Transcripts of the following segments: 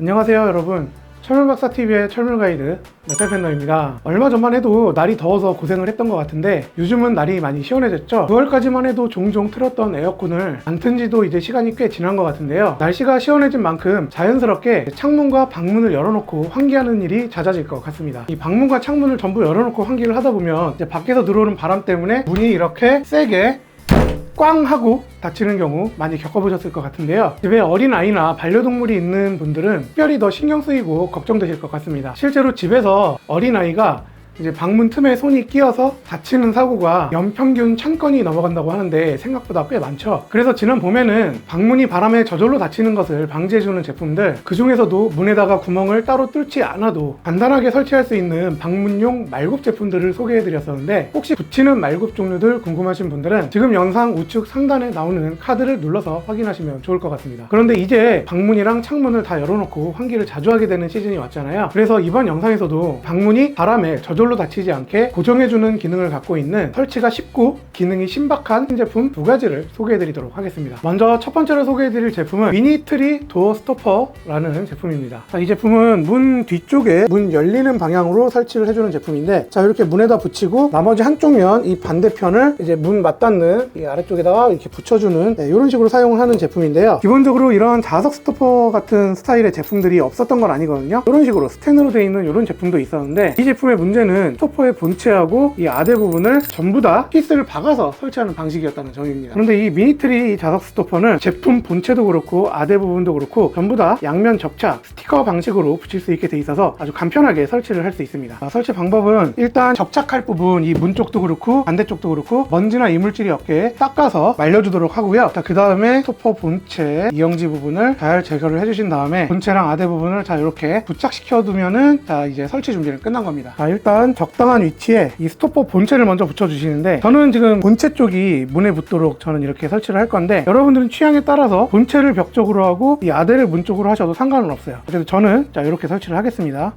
안녕하세요 여러분. 철물박사TV의 철물가이드 메탈팬더입니다. 얼마 전만 해도 날이 더워서 고생을 했던 것 같은데 요즘은 날이 많이 시원해졌죠? 9월까지만 해도 종종 틀었던 에어컨을 안 튼 지도 이제 시간이 꽤 지난 것 같은데요. 날씨가 시원해진 만큼 자연스럽게 창문과 방문을 열어놓고 환기하는 일이 잦아질 것 같습니다. 이 방문과 창문을 전부 열어놓고 환기를 하다 보면 이제 밖에서 들어오는 바람 때문에 문이 이렇게 세게 꽝 하고 다치는 경우 많이 겪어보셨을 것 같은데요. 집에 어린 아이나 반려동물이 있는 분들은 특별히 더 신경 쓰이고 걱정되실 것 같습니다. 실제로 집에서 어린 아이가 이제 방문 틈에 손이 끼어서 다치는 사고가 연평균 천 건이 넘어간다고 하는데 생각보다 꽤 많죠. 그래서 지난 봄에는 방문이 바람에 저절로 다치는 것을 방지해주는 제품들 그 중에서도 문에다가 구멍을 따로 뚫지 않아도 간단하게 설치할 수 있는 방문용 말굽 제품들을 소개해드렸었는데 혹시 붙이는 말굽 종류들 궁금하신 분들은 지금 영상 우측 상단에 나오는 카드를 눌러서 확인하시면 좋을 것 같습니다. 그런데 이제 방문이랑 창문을 다 열어놓고 환기를 자주 하게 되는 시즌이 왔잖아요. 그래서 이번 영상에서도 방문이 바람에 저절로 닫히지 않게 고정해주는 기능을 갖고 있는 설치가 쉽고 기능이 신박한 신제품 두 가지를 소개해드리도록 하겠습니다. 먼저 첫 번째로 소개해드릴 제품은 미니트리 도어 스토퍼라는 제품입니다. 자, 이 제품은 문 뒤쪽에 문 열리는 방향으로 설치를 해주는 제품인데 자 이렇게 문에다 붙이고 나머지 한쪽 면 이 반대편을 이제 문 맞닿는 이 아래쪽에다가 이렇게 붙여주는 네, 이런 식으로 사용을 하는 제품인데요. 기본적으로 이런 자석 스토퍼 같은 스타일의 제품들이 없었던 건 아니거든요. 이런 식으로 스텐으로 되어 있는 이런 제품도 있었는데 이 제품의 문제는 스토퍼의 본체하고 이 아대 부분을 전부 다 피스를 박아서 설치하는 방식이었다는 점입니다. 그런데 이 미니트리 이 자석 스토퍼는 제품 본체도 그렇고 아대 부분도 그렇고 전부 다 양면 접착 스티커 방식으로 붙일 수 있게 돼 있어서 아주 간편하게 설치를 할 수 있습니다. 아, 설치 방법은 일단 접착할 부분 이 문 쪽도 그렇고 반대쪽도 그렇고 먼지나 이물질이 없게 닦아서 말려주도록 하고요. 자, 그 다음에 스토퍼 본체 이영지 부분을 잘 제거를 해주신 다음에 본체랑 아대 부분을 자 이렇게 부착시켜 두면은 자 이제 설치 준비는 끝난 겁니다. 자, 일단 적당한 위치에 이 스토퍼 본체를 먼저 붙여주시는데 저는 지금 본체 쪽이 문에 붙도록 저는 이렇게 설치를 할 건데 여러분들은 취향에 따라서 본체를 벽 쪽으로 하고 이 아대를 문 쪽으로 하셔도 상관은 없어요. 그래서 저는 자 이렇게 설치를 하겠습니다.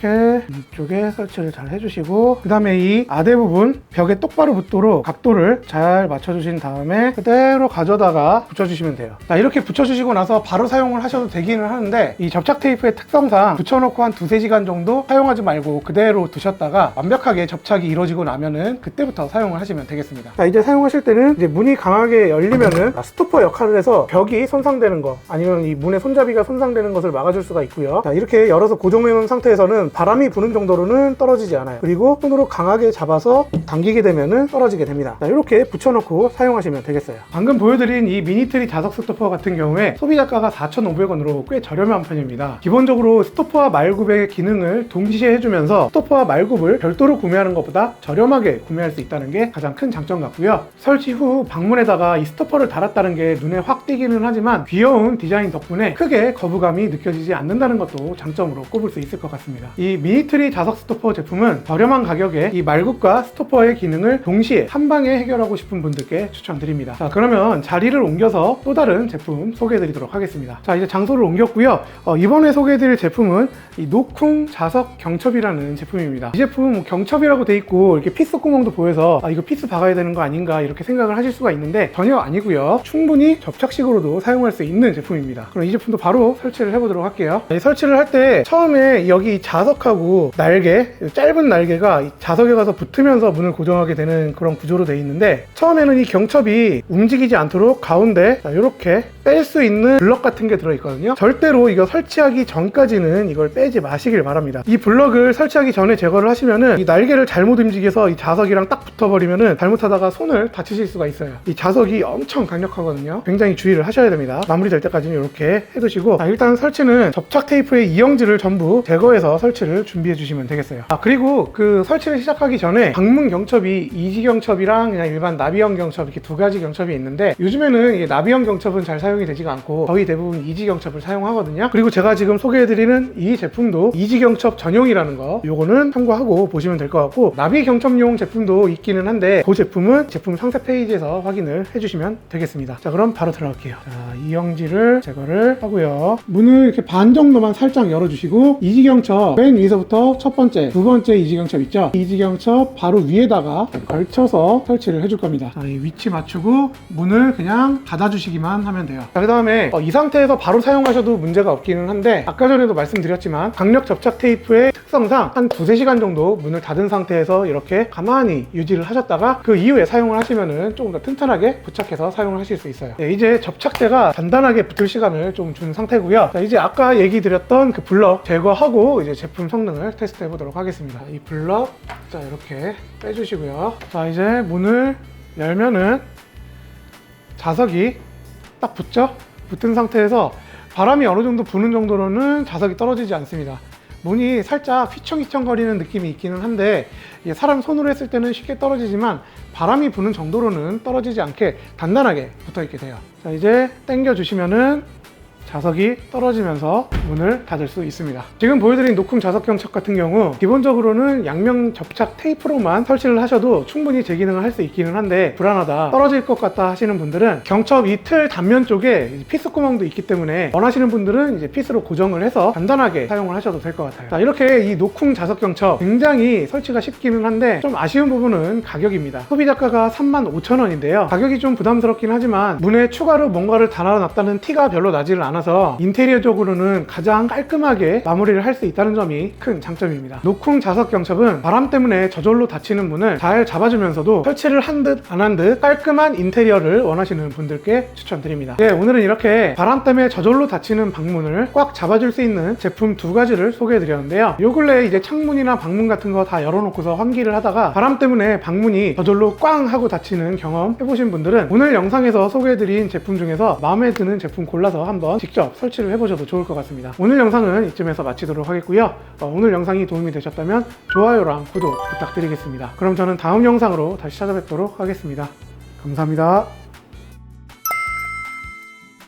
이렇게 이쪽에 설치를 잘 해주시고 그 다음에 이 아대 부분 벽에 똑바로 붙도록 각도를 잘 맞춰주신 다음에 그대로 가져다가 붙여주시면 돼요. 자 이렇게 붙여주시고 나서 바로 사용을 하셔도 되기는 하는데 이 접착 테이프의 특성상 붙여놓고 한 두세 시간 정도 사용하지 말고 그대로 두셨다 가 완벽하게 접착이 이루어지고 나면은 그때부터 사용을 하시면 되겠습니다. 자 이제 사용하실 때는 이제 문이 강하게 열리면은 스토퍼 역할을 해서 벽이 손상되는 거 아니면 이 문의 손잡이가 손상되는 것을 막아줄 수가 있고요. 자 이렇게 열어서 고정해 놓은 상태에서는 바람이 부는 정도로는 떨어지지 않아요. 그리고 손으로 강하게 잡아서 당기게 되면은 떨어지게 됩니다. 자 이렇게 붙여놓고 사용하시면 되겠어요. 방금 보여드린 이 미니트리 자석 스토퍼 같은 경우에 소비자가가 4,500원으로 꽤 저렴한 편입니다. 기본적으로 스토퍼와 말굽의 기능을 동시에 해주면서 스토퍼와 말굽 을 별도로 구매하는 것보다 저렴하게 구매할 수 있다는 게 가장 큰 장점 같고요. 설치 후 방문에다가 이 스토퍼를 달았다는 게 눈에 확 띄기는 하지만 귀여운 디자인 덕분에 크게 거부감이 느껴지지 않는다는 것도 장점으로 꼽을 수 있을 것 같습니다. 이 미니트리 자석 스토퍼 제품은 저렴한 가격에 이 말굽과 스토퍼의 기능을 동시에 한 방에 해결하고 싶은 분들께 추천드립니다. 자, 그러면 자리를 옮겨서 또 다른 제품 소개해드리도록 하겠습니다. 자, 이제 장소를 옮겼고요. 어, 이번에 소개해드릴 제품은 이 노쿵 자석 경첩이라는 제품입니다. 이 제품 뭐 경첩이라고 돼 있고 이렇게 피스 구멍도 보여서 아, 이거 피스 박아야 되는 거 아닌가 이렇게 생각을 하실 수가 있는데 전혀 아니고요. 충분히 접착식으로도 사용할 수 있는 제품입니다. 그럼 이 제품도 바로 설치를 해보도록 할게요. 이 설치를 할 때 처음에 여기 자석하고 날개, 짧은 날개가 이 자석에 가서 붙으면서 문을 고정하게 되는 그런 구조로 돼 있는데 처음에는 이 경첩이 움직이지 않도록 가운데 이렇게 뺄 수 있는 블럭 같은 게 들어있거든요. 절대로 이거 설치하기 전까지는 이걸 빼지 마시길 바랍니다. 이 블럭을 설치하기 전에 제거를 하시면은 이 날개를 잘못 움직여서 이 자석이랑 딱 붙어버리면은 잘못하다가 손을 다치실 수가 있어요. 이 자석이 엄청 강력하거든요. 굉장히 주의를 하셔야 됩니다. 마무리될 때까지는 이렇게 해두시고 자, 일단 설치는 접착 테이프의 이영지를 전부 제거해서 설치를 준비해 주시면 되겠어요. 아 그리고 그 설치를 시작하기 전에 방문 경첩이 이지 경첩이랑 그냥 일반 나비형 경첩 이렇게 두 가지 경첩이 있는데 요즘에는 나비형 경첩은 잘 사용 이 되지가 않고 거의 대부분 이지 경첩을 사용하거든요. 그리고 제가 지금 소개해드리는 이 제품도 이지 경첩 전용이라는 거 요거는 참고하고 보시면 될 것 같고 나비 경첩용 제품도 있기는 한데 그 제품은 제품 상세 페이지에서 확인을 해주시면 되겠습니다. 자 그럼 바로 들어갈게요. 자 이영지를 제거를 하고요. 문을 이렇게 반 정도만 살짝 열어주시고 이지경첩 맨 위에서부터 첫 번째, 두 번째 이지경첩 있죠? 이지경첩 바로 위에다가 걸쳐서 설치를 해줄 겁니다. 자, 이 위치 맞추고 문을 그냥 닫아주시기만 하면 돼요. 자, 그 다음에 이 상태에서 바로 사용하셔도 문제가 없기는 한데 아까 전에도 말씀드렸지만 강력 접착 테이프의 특성상 한 두세 시간 정도 문을 닫은 상태에서 이렇게 가만히 유지를 하셨다가 그 이후에 사용을 하시면은 조금 더 튼튼하게 부착해서 사용을 하실 수 있어요. 네, 이제 접착제가 단단하게 붙을 시간을 좀 준 상태고요. 자, 이제 아까 얘기 드렸던 그 블럭 제거하고 이제 제품 성능을 테스트 해 보도록 하겠습니다. 이 블럭 자 이렇게 빼주시고요. 자 이제 문을 열면은 자석이 딱 붙죠? 붙은 상태에서 바람이 어느 정도 부는 정도로는 자석이 떨어지지 않습니다. 문이 살짝 휘청휘청거리는 느낌이 있기는 한데 사람 손으로 했을 때는 쉽게 떨어지지만 바람이 부는 정도로는 떨어지지 않게 단단하게 붙어 있게 돼요. 자 이제 당겨 주시면은 자석이 떨어지면서 문을 닫을 수 있습니다. 지금 보여드린 노쿵 자석 경착 같은 경우 기본적으로는 양면 접착 테이프로만 설치를 하셔도 충분히 제 기능을 할 수 있기는 한데 불안하다 떨어질 것 같다 하시는 분들은 경첩 이틀 단면 쪽에 피스 구멍도 있기 때문에 원하시는 분들은 이제 피스로 고정을 해서 간단하게 사용을 하셔도 될 것 같아요. 자, 이렇게 이 노쿵 자석 경첩 굉장히 설치가 쉽기는 한데 좀 아쉬운 부분은 가격입니다. 소비자가가 35,000원인데요. 가격이 좀 부담스럽긴 하지만 문에 추가로 뭔가를 달아놨다는 티가 별로 나지를 않아 서 인테리어적으로는 가장 깔끔하게 마무리를 할 수 있다는 점이 큰 장점입니다. 노쿵 자석 경첩은 바람 때문에 저절로 닫히는 문을 잘 잡아주면서도 설치를 한 듯 안 한 듯 깔끔한 인테리어를 원하시는 분들께 추천드립니다. 네, 오늘은 이렇게 바람 때문에 저절로 닫히는 방문을 꽉 잡아줄 수 있는 제품 두 가지를 소개해드렸는데요. 요 근래 이제 창문이나 방문 같은 거 다 열어놓고서 환기를 하다가 바람 때문에 방문이 저절로 꽝 하고 닫히는 경험 해보신 분들은 오늘 영상에서 소개해드린 제품 중에서 마음에 드는 제품 골라서 한번 직접 설치를 해보셔도 좋을 것 같습니다. 오늘 영상은 이쯤에서 마치도록 하겠고요. 어, 오늘 영상이 도움이 되셨다면 좋아요랑 구독 부탁드리겠습니다. 그럼 저는 다음 영상으로 다시 찾아뵙도록 하겠습니다. 감사합니다.